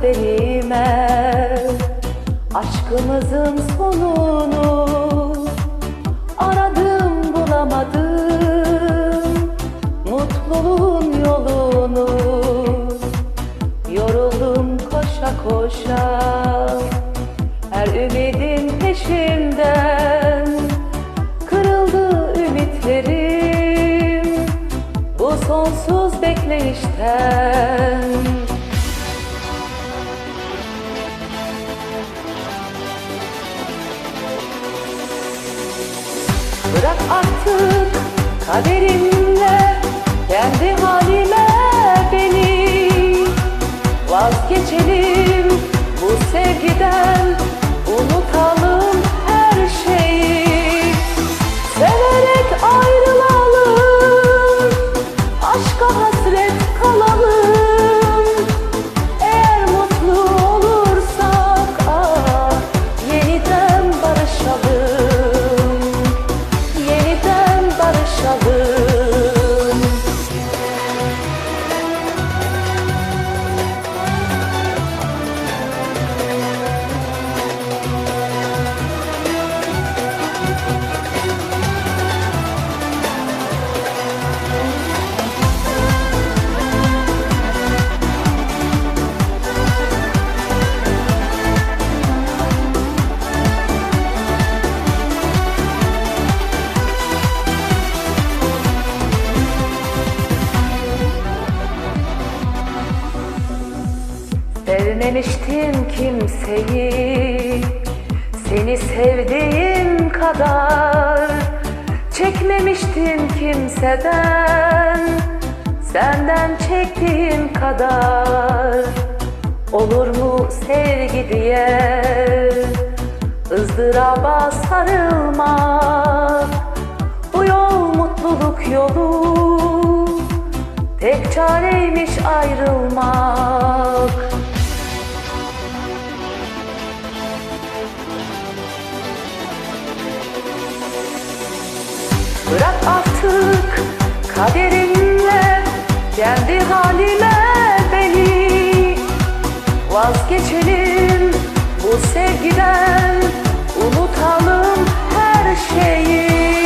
kaderime Aşkımızın sonunu Aradım bulamadım. Mutluluğun yolunu Yoruldum koşa koşa. Her ümidin peşinden Kırıldı ümitlerim. Bu sonsuz bekleyişten Bırak artık kaderinle kendi halime beni. Vazgeçelim Sevmemiştim kimseyi. Seni sevdiğim kadar Çekmemiştim kimseden. Senden çektiğim kadar Olur mu sevgi diye ızdıraba sarılmak. Bu yol mutluluk yolu Tek çareymiş ayrılmak kaderinle kendi halime beni. Vazgeçelim bu sevgiden unutalım her şeyi